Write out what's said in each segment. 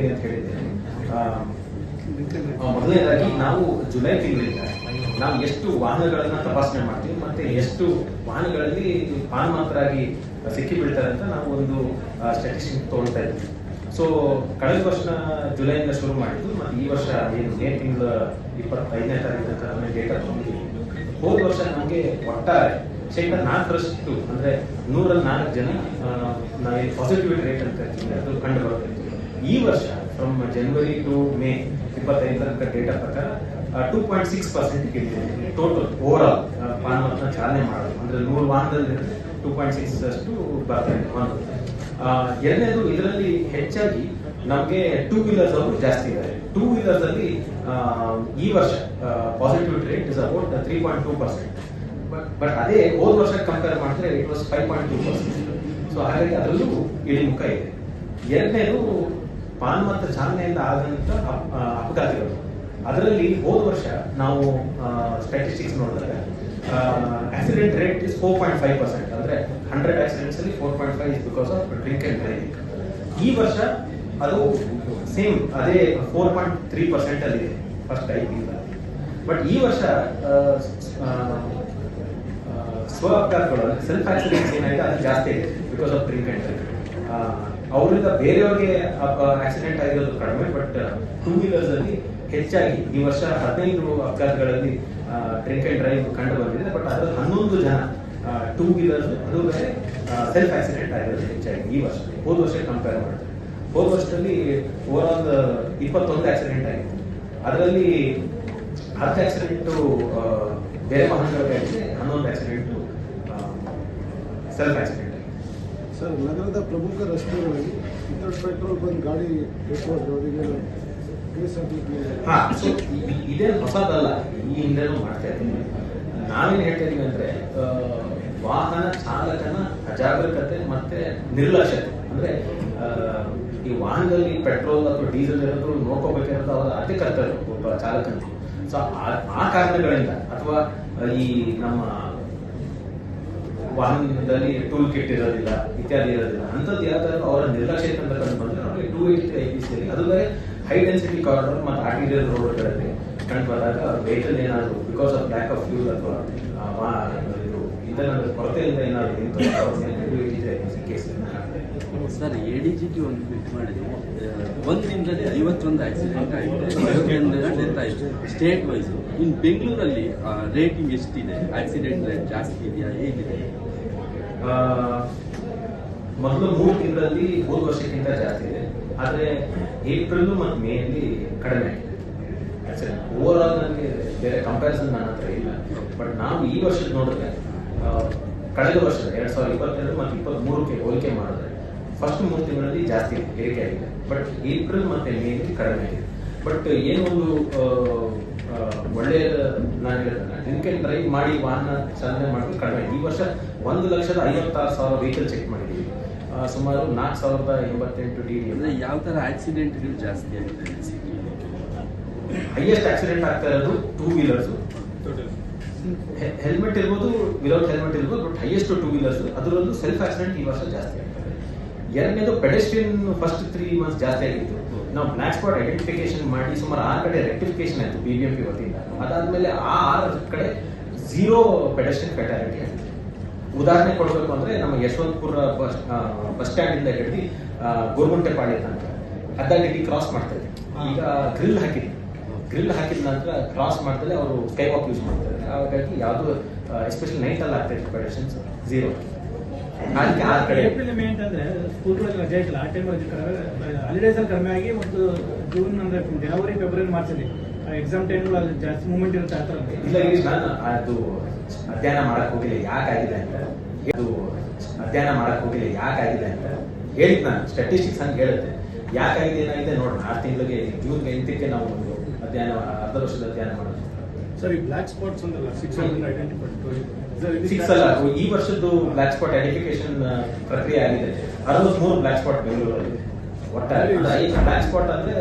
Meeting ಅಂತ ಹೇಳಿದ್ದೇನೆ ಮೊದಲನೇದಾಗಿ ನಾವು ಜುಲೈ ತಿಂಗಳಿಂದ ನಾವು ಎಷ್ಟು ವಾಹನಗಳನ್ನ ತಪಾಸಣೆ ಮಾಡ್ತೀವಿ ಮತ್ತೆ ಎಷ್ಟು ವಾಹನಗಳಲ್ಲಿ ಪಾನ್ ಮಾತ್ರ ಆಗಿ ಸಿಕ್ಕಿ ಬೀಳ್ತಾರೆ ಅಂತ ನಾವು ಒಂದು ಸ್ಟ್ಯಾಟಿಸ್ಟಿಕ್ ತಗೊಳ್ತಾ ಇದ್ವಿ ಸೊ ಕಳೆದ ವರ್ಷ ಜುಲೈಯಿಂದ ಶುರು ಮಾಡಿದ್ದು ಮತ್ತೆ ಈ ವರ್ಷ ಏನು, ಮೇ ತಿಂಗಳ ಇಪ್ಪತ್ತೈದನೇ ತಾರೀಕು ಅಂತ ನಮಗೆ ಡೇಟಾ ತಗೊಂಡಿದ್ದೀವಿ ಹೋದ ವರ್ಷ ನಮಗೆ ಒಟ್ಟಾರೆ ಶೇಕಡ ನಾಲ್ಕರಷ್ಟು, ಅಂದ್ರೆ ನೂರಲ್ಲಿ ನಾಲ್ಕು ಜನ ನಾವು ಪಾಸಿಟಿವಿಟಿ ರೇಟ್ ಅಂತ ಹೇಳ್ತೀವಿ. ಅದು ಕಂಡು ಬರ್ತಿತ್ತು ಈ ವರ್ಷ ಫ್ರಮ್ ಜನವರಿ ಟು ಮೇ ಇಪ್ಪತ್ತೈದು ತನಕ ಡೇಟಾ ಪ್ರಕಾರ two point six percent total overall ಚಾಲನೆ ಮಾಡೋದು. ಅಂದ್ರೆ ನೂರು ವಾಹನದಲ್ಲಿ ಟೂ ಪಾಯಿಂಟ್ ಸಿಕ್ಸ್ ಅಷ್ಟು ಬರ್ತಾ ಇದೆ ಒಂದು. ಎರಡನೇದು, ಇದರಲ್ಲಿ ಹೆಚ್ಚಾಗಿ ನಮಗೆ ಟೂ ವೀಲರ್ಸ್ ಅವರು ಜಾಸ್ತಿ ಇದ್ದಾರೆ. ಟೂ ವೀಲರ್ಸ್ ಅಲ್ಲಿ ಈ ವರ್ಷ positive rate is about three point two percent but ಅದೇ ಹೋದ ವರ್ಷ ಕಂಪೇರ್ ಮಾಡಿದ್ರೆ it was five point two percent so ಹಾಗಾಗಿ ಅದರಲ್ಲೂ ಇಳಿಮುಖ ಇದೆ. ಎರಡನೇದು ಪಾನ್ಮತ್ತ ಚಾಲನೆಯಿಂದ ಆದಂತ ಅಪಘಾತಗಳು. ಅದರಲ್ಲಿ ಹೋದ ವರ್ಷ ನಾವು ಸ್ಟ್ಯಾಟಿಸ್ಟಿಕ್ಸ್ ನೋಡಿದಾಗ accident rate is four point five percent ಅಂದ್ರೆ ಹಂಡ್ರೆಡ್ ಆಕ್ಸಿಡೆಂಟ್ಸ್ ಅಲ್ಲಿ four point five is because of drink and driving ಈ ವರ್ಷ ಅದು ಸೇಮ್ ಅದೇ ಫೋರ್ ಪಾಯಿಂಟ್ ತ್ರೀ ಪರ್ಸೆಂಟ್ ಅಲ್ಲಿ ಇದೆ. ಫಸ್ಟ್ ಐದು ಬಟ್ ಈ ವರ್ಷ ಸ್ವ ಅಪಘಾತಗಳು ಸೆಲ್ಫ್ ಆಕ್ಸಿಡೆಂಟ್ಸ್ ಏನಾಯ್ತು, ಅದು ಜಾಸ್ತಿ ಇದೆ because of drink and drive ಅವರಿಂದ ಬೇರೆಯವ್ರಿಗೆ ಆಕ್ಸಿಡೆಂಟ್ ಆಗಿರೋದು ಕಡಿಮೆ ಬಟ್ ಟೂ ವೀಲರ್ಸ್ ಅಲ್ಲಿ ಹೆಚ್ಚಾಗಿ ಈ ವರ್ಷ ಹದಿನೈದು ಅಪಘಾತಗಳಲ್ಲಿ ಡ್ರಿಂಕ್ ಅಂಡ್ ಡ್ರೈವ್ ಕಂಡು ಬಂದಿದೆ ಬಟ್ ಅದರಲ್ಲಿ ಹನ್ನೊಂದು ಜನ ಟೂ ವೀಲರ್ಸ್ ಅದು ಬೇರೆ ಸೆಲ್ಫ್ ಆಕ್ಸಿಡೆಂಟ್ ಆಗಿರೋದು ಹೆಚ್ಚಾಗಿ ಈ ವರ್ಷ, ಹೋದ ವರ್ಷ ಕಂಪೇರ್ ಮಾಡಿದ್ರೆ. ಹೋದ ವರ್ಷದಲ್ಲಿ ಓವರ್ ಆಲ್ ಇಪ್ಪತ್ತೊಂದು ಆಕ್ಸಿಡೆಂಟ್ ಆಗಿತ್ತು ಅದರಲ್ಲಿ ಹತ್ತು ಆಕ್ಸಿಡೆಂಟು ಬೇರೆ ವಾಹನಗಳಿಗಾಗಿದೆ ಹನ್ನೊಂದು ಆಕ್ಸಿಡೆಂಟು ಸೆಲ್ಫ್ ಆಕ್ಸಿಡೆಂಟ್ ಆಗಿದೆ ಸರ್, ನಗರದ ಪ್ರಮುಖ ರಸ್ತೆಗಳಲ್ಲಿ ಇತರ ಪೆಟ್ರೋಲ್ ಬಂದ್ ಗಾಡಿ ಇದೇನು ಹೊಸದಲ್ಲ, ಈ ಮಾಡ್ತಾ ಇದ್ದೀನಿ. ನಾವೇನು ಹೇಳ್ತಾ ಇದೀವಿ ಅಂದ್ರೆ ವಾಹನ ಚಾಲಕನ ಅಜಾಗರೂಕತೆ ಮತ್ತೆ ನಿರ್ಲಕ್ಷ್ಯತೆ. ಅಂದ್ರೆ ಈ ವಾಹನದಲ್ಲಿ ಪೆಟ್ರೋಲ್ ಅಥವಾ ಡೀಸೆಲ್ ಏನಾದ್ರು ನೋಡ್ಕೋಬೇಕಿರೋದು ಅವರ ಅತಿ ಕರ್ತವ್ಯ, ಒಬ್ಬ ಚಾಲಕನಿಗೆ. ಸೊ ಆ ಕಾರಣಗಳಿಂದ ಅಥವಾ ಈ ನಮ್ಮ ವಾಹನದಲ್ಲಿ ಟೂಲ್ ಕಿಟ್ ಇರೋದಿಲ್ಲ, ಇತ್ಯಾದಿ ಇರೋದಿಲ್ಲ. ಅಂಥದ್ದು ಯಾವ್ದಾದ್ರು ಅವರ ನಿರ್ಲಕ್ಷ್ಯ ಅಂತ ಬಂದ್ರೆ ನಮಗೆ two eighty I P C ಅದು ಬೇರೆ ಹೈ ಡೆನ್ಸಿಟಿ ಕಾರಿಡಾರ್ ಮತ್ತು ಆರ್ಟಿರಿಯಲ್ ರೋಡ್ಗಳಲ್ಲಿ ಕಂಡು ಬಂದಾಗ ವೆಹಿಕಲ್ ಏನಾದ್ರು because of lack of fuel ಅಥವಾ ಇದು ಇಂಧನದ ಕೊರತೆಯಿಂದ ಏನಾದ್ರು ನಿಂತು two eighty I P C ಕೇಸನ್ನು ಹಾಕ್ತಾರೆ sir A D G T ಒಂದು ಟ್ವೀಟ್ ಮಾಡಿದ್ರು ಒಂದು ದಿನದಲ್ಲಿ ಐವತ್ತೊಂದು ಆಕ್ಸಿಡೆಂಟ್ ಆಗಿದೆ ಡೆತ್ ಆಯಿತು? ಸ್ಟೇಟ್ ವೈಸ್ ಇನ್ನು ಬೆಂಗಳೂರಲ್ಲಿ ರೇಟಿಂಗ್ ಎಷ್ಟಿದೆ? ಆಕ್ಸಿಡೆಂಟ್ ರೇಟ್ ಜಾಸ್ತಿ ಇದೆಯಾ? ಹೇಗಿದೆ? ಮೊದಲು ಮೂರು ತಿಂಗಳಲ್ಲಿ ಹೋದ ವರ್ಷಕ್ಕಿಂತ ಜಾಸ್ತಿ ಇದೆ. ಆದ್ರೆ ಏಪ್ರಿಲ್ ಮತ್ತು ಮೇ ಅಲ್ಲಿ ಕಡಿಮೆ ಓವರ್ ಆಲ್ ನನಗೆ ಬೇರೆ ಕಂಪ್ಯಾರಿಸನ್ ನನ್ನ ಹತ್ರ ಇಲ್ಲ. ಬಟ್ ನಾವು ಈ ವರ್ಷದ ನೋಡಿದ್ರೆ ಕಳೆದ ವರ್ಷ, ಎರಡ್ ಸಾವಿರದ ಇಪ್ಪತ್ತೆರಡು ಮತ್ತು ಇಪ್ಪತ್ತ್ ಮಾಡಿದ್ರೆ ಫಸ್ಟ್ ಮೂರು ತಿಂಗಳಲ್ಲಿ ಜಾಸ್ತಿ ಏರಿಕೆ ಆಗಿದೆ. ಬಟ್ ಏಪ್ರಿಲ್ ಮತ್ತೆ ಮೇ ಅಲ್ಲಿ ಕಡಿಮೆ ಆಗಿದೆ. ಬಟ್ ಏನೊಂದು ಒಳ್ಳೆಯ ನಾನು ಹೇಳ್ತೇನೆ ಡ್ರಿಂಕ್ ಅಂಡ್ ಡ್ರೈವ್ ಮಾಡಿ ವಾಹನ ಚಾಲನೆ ಮಾಡೋದು ಕಡಿಮೆ ಈ ವರ್ಷ ಒಂದು ಲಕ್ಷದ ಐವತ್ತಾರು ಸಾವಿರ ವೆಹಿಕಲ್ ಚೆಕ್ ಮಾಡಿದ್ದೀವಿ. ಸುಮಾರು ನಾಲ್ಕು ಸಾವಿರದ ಎಂಬತ್ತೆಂಟು ಡಿ ಅಂದ್ರೆ ಯಾವ ತರ ಆಕ್ಸಿಡೆಂಟ್ಗಳು ಜಾಸ್ತಿ ಆಗಿದೆ ಹೈಯೆಸ್ಟ್ ಆಕ್ಸಿಡೆಂಟ್ ಆಗ್ತಾ ಇರೋದು ಟೂ ವೀಲರ್ಸು ಹೆಲ್ಮೆಟ್ ಇರ್ಬೋದು ವಿದೌಟ್ ಹೆಲ್ಮೆಟ್ ಇರ್ಬೋದು ಬಟ್ ಹೈಯೆಸ್ಟ್ ಟೂ ವೀಲರ್ಸ್ ಅದರಲ್ಲೂ ಸೆಲ್ಫ್ ಆಕ್ಸಿಡೆಂಟ್ ಈ ವರ್ಷ ಜಾಸ್ತಿ ಆಗ್ತದೆ ಎರಡನೇದು ಪೆಡೆಸ್ಟ್ರಿಯನ್ ಫಸ್ಟ್ ತ್ರೀ ಮಂತ್ಸ್ ಜಾಸ್ತಿ ಆಗಿತ್ತು. ನಾವು ಬ್ಲಾಕ್ ಸ್ಪಾಟ್ ಐಡೆಂಟಿಫಿಕೇಶನ್ ಮಾಡಿ ಸುಮಾರು ಆರು ಕಡೆ ರೆಕ್ಟಿಫಿಕೇಶನ್ ಆಯಿತು ಬಿ ಬಿ ಎಂ ಪಿ ವತಿಯಿಂದ. ಅದಾದ್ಮೇಲೆ ಆ ಆರು ಕಡೆ ಝೀರೋ ಪೆಡೆಸ್ಟ್ರಿಯನ್ ಫೆಟಾಲಿಟಿ ಆಯಿತು. ಉದಾಹರಣೆ ಕೊಡಬೇಕು ಅಂದ್ರೆ ನಮ್ಮ ಯಶವಂತಪುರ ಬಸ್ ಬಸ್ ಸ್ಟ್ಯಾಂಡ್ ಇಂದ ಹಿಡಿದು ಗೋರ್ಗುಂಟೆಪಾಳ್ಯ ತನಕ ಅಡ್ಡಾಡಿಟಿ ಕ್ರಾಸ್ ಮಾಡ್ತಾ ಇದ್ವಿ. ಈಗ ಗ್ರಿಲ್ ಹಾಕಿದ್ವಿ. ಗ್ರಿಲ್ ಹಾಕಿದ ನಂತರ ಕ್ರಾಸ್ ಮಾಡ್ತಾರೆ ಅವರು ಸ್ಕೈ ವಾಕ್ ಯೂಸ್ ಮಾಡ್ತಾರೆ. ಹಾಗಾಗಿ ಯಾವುದು ಎಸ್ಪೆಷಲಿ ನೈಟ್ ಅಲ್ಲಿ ಆಗ್ತಾ ಇತ್ತು ಪೆಡೆಸ್ಟ್ರಿಯನ್ಸ್ ಝೀರೋ ಏಪ್ರಿಲ್ ಮೇ ಅಂತಂದ್ರೆ ಸ್ಕೂಲ್ಗಳಲ್ಲಿ ರಜೆ ಇತ್ತಲ್ಲ ಆ ಟೈಮಲ್ಲಿ ಹಾಲಿಡೇಸ್ ಅಲ್ಲಿ ಕಡಿಮೆ ಆಗಿ ಮತ್ತು ಜೂನ್ ಅಂದ್ರೆ ಜನವರಿ ಫೆಬ್ರವರಿ ಮಾರ್ಚ್ ಅಲ್ಲಿ ಎಕ್ಸಾಮ್ ಟೈಮ್ ಅಲ್ಲಿ ಜಾಸ್ತಿ ಮೂವ್ಮೆಂಟ್ ಇರುತ್ತೆ ಆ ಥರ ಇಲ್ಲ ಈಗ ನಾನು ಅದು ಅಧ್ಯಯನ ಮಾಡಕ್ ಹೋಗಿಲ್ಲ ಯಾಕಾಗಿದೆ ಅಂತ. ಅದು ಅಧ್ಯಯನ ಮಾಡಕ್ ಹೋಗಿಲ್ಲ ಯಾಕಾಗಿದೆ ಅಂತ ಹೇಳಿದ್ ನಾನು ಸ್ಟಾಟಿಸ್ಟಿಕ್ಸ್ ಅಂತ ಹೇಳುತ್ತೆ. ಯಾಕಾಗಿದೆ ಏನಾಗಿದೆ ನೋಡೋಣ. ಆರು ತಿಂಗಳಿಗೆ ಜೂನ್ ಎಂಟಕ್ಕೆ ನಾವು ಒಂದು ಅಧ್ಯಯನ ಅರ್ಧ ವರ್ಷದ ಅಧ್ಯಯನ ಮಾಡೋದು. ಸರ್ ಈ ಬ್ಲಾಕ್ ಸ್ಪಾಟ್ಸ್ ಅಂದ್ರೆ ಸಿಕ್ಸ್ ಹಂಡ್ರೆಡ್ ಸಿಕ್ಸ್ ಅಲ್ಲ ಈ ವರ್ಷದ್ದು ಬ್ಲಾಕ್ ಸ್ಪಾಟ್ ಐಡೆಂಟಿಫಿಕೇಶನ್ ಪ್ರಕ್ರಿಯೆ ಆಗಿದೆ. ಅರವತ್ಮೂರು ಬ್ಲಾಕ್ ಸ್ಪಾಟ್ ಬೆಂಗಳೂರಲ್ಲಿ. ಒಟ್ಟಾರೆ ಬ್ಲಾಕ್ ಸ್ಪಾಟ್ ಅಂದ್ರೆ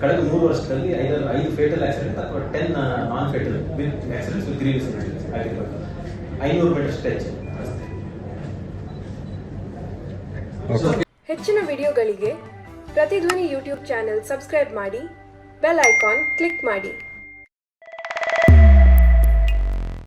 ಕಳೆದ ಮೂರು ವರ್ಷದಲ್ಲಿ ಐದು ಐದು ಫೇಟಲ್ ಆಕ್ಸಿಡೆಂಟ್ ಅಥವಾ ten non fatal with accidents with grievous ಆಗಿರ್ಬೋದು. ಐನೂರು ಮೀಟರ್ ಸ್ಟ್ರೆಚ್ ಹೆಚ್ಚಿನ ವಿಡಿಯೋಗಳಿಗೆ ಪ್ರತಿಧ್ವನಿ ಯೂಟ್ಯೂಬ್ ಚಾನೆಲ್ ಸಬ್ಸ್ಕ್ರೈಬ್ ಮಾಡಿ ಬೆಲ್ ಐಕಾನ್ ಕ್ಲಿಕ್ ಮಾಡಿ.